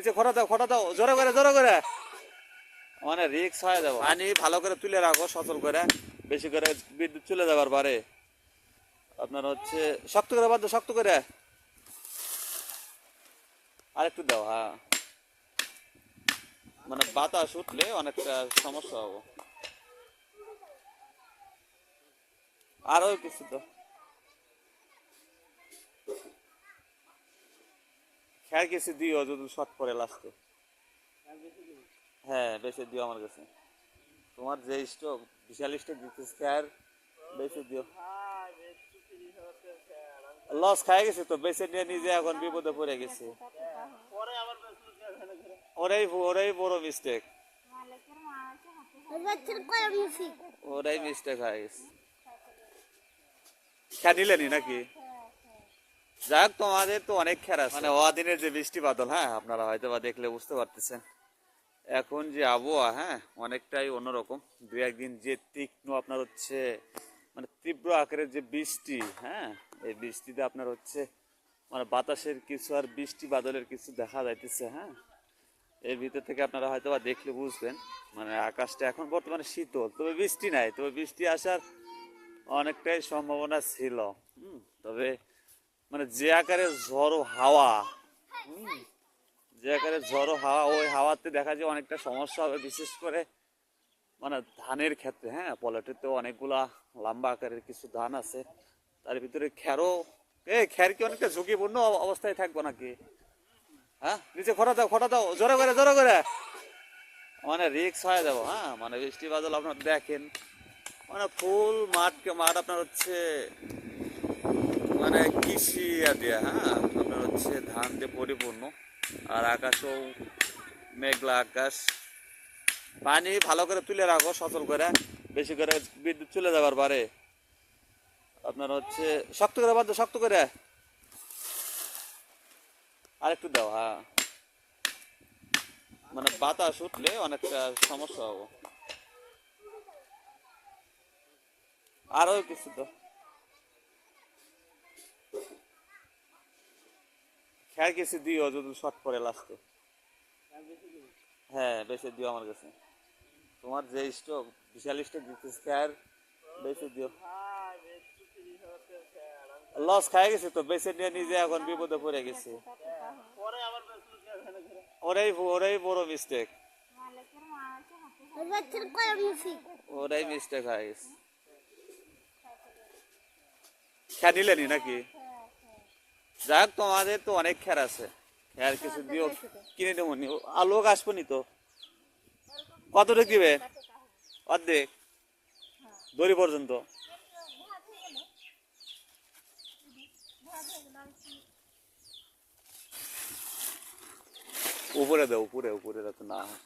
নিচে দাও দাও, জোরে করে জোরে করে। মানে রিক্স হয়ে যাব। পানি ভালো করে তুলে রাখো, সচল করে। বেশি করে বিদ্যুৎ চলে যাবার আপনার হচ্ছে, শক্ত করে বাদ শক্ত করে। আরেকটু দাও হ্যাঁ। মানে বাতাস উঠলে অনেকটা সমস্যা হবে। আরও কিছু তো খেয়ার কিছু দিও যদি শর্ট পরে লাস্টে হ্যাঁ বেশি দিও আমার কাছে। তোমার যে স্টক বিশাল স্টক দিতেছে খেয়ার বেশি দিও। লস খাই গেছে তো বেশি নিয়ে নিজে এখন বিপদে পড়ে গেছে। ওরাই ওরাই বড় মিস্টেক ওরাই মিস্টেক হয়ে গেছে। খেয়া নিলেনি নাকি? যাক তোমাদের তো অনেক আছে। মানে অদিনের যে বৃষ্টি বাদল হ্যাঁ আপনারা হয়তো বা দেখলে বুঝতে পারতেছেন। এখন যে আবহাওয়া হ্যাঁ অনেকটাই অন্যরকম। দু একদিন যে তীক্ষ্ণ আপনার হচ্ছে মানে তীব্র আকারের যে বৃষ্টি হ্যাঁ এই বৃষ্টিতে আপনার হচ্ছে মানে বাতাসের কিছু আর বৃষ্টি বাদলের কিছু দেখা যাইতেছে হ্যাঁ। এর ভিতর থেকে আপনারা হয়তো বা দেখলে বুঝবেন মানে আকাশটা এখন বর্তমানে শীতল তবে বৃষ্টি নাই তবে বৃষ্টি আসার অনেকটাই সম্ভাবনা ছিল হুম, তবে মানে যে আকারে ঝড়ো হাওয়া যে আকারে ঝড়ো হাওয়া, ওই হাওয়াতে দেখা যায় অনেকটা সমস্যা হবে, বিশেষ করে মানে ধানের ক্ষেত্রে হ্যাঁ পলেটেতে অনেকগুলা লম্বা আকারের কিছু ধান আছে, তার ভিতরে খ্যারও এ খ্যার কি অনেকটা ঝুঁকিপূর্ণ অবস্থায় থাকব নাকি? হ্যাঁ নিচে খটা দাও খটা দাও, জোরে করে জোরে করে। মানে রিক্স হয়ে যাব হ্যাঁ মানে বৃষ্টি বাদল আপনার দেখেন মানে ফুল মাঠকে মাঠ আপনার হচ্ছে মানে কৃষি ইয়া হ্যাঁ? আপনার হচ্ছে ধান দিয়ে পরিপূর্ণ, আর আকাশও মেঘলা আকাশ। পানি ভালো করে তুলে রাখো, সচল করে। বেশি করে বিদ্যুৎ চলে যাবার পারে। আপনার হচ্ছে শক্ত করে বাদ শক্ত করে। আরেকটু দাও হ্যাঁ। মানে বাতাস উঠলে অনেকটা সমস্যা হবে। আরও কিছু তো খেয়ার কিছু দিও, যদি শর্ট পরে লাস্টে হ্যাঁ বেশি দিও আমার কাছে। তোমার যে স্টক বিশাল স্টক দিতেছে খেয়ার বেশি দিও। লস খাই গেছে তো বেশি নিয়ে নিজে এখন বিপদে পড়ে গেছে। ওরাই ওরাই বড় মিস্টেক ওরাই মিস্টেক হয়ে গেছে। খেয়া নিলেনি নাকি? যাক তোমাদের তো অনেক খেয়ার আছে। খেয়ার কিছু দিও কিনে দেবো নি। লোক আসব নি তো। কতটুকু দিবে? অর্ধেক। দড়ি পর্যন্ত। উপরে দাও উপরে উপরে যাতে না। হয়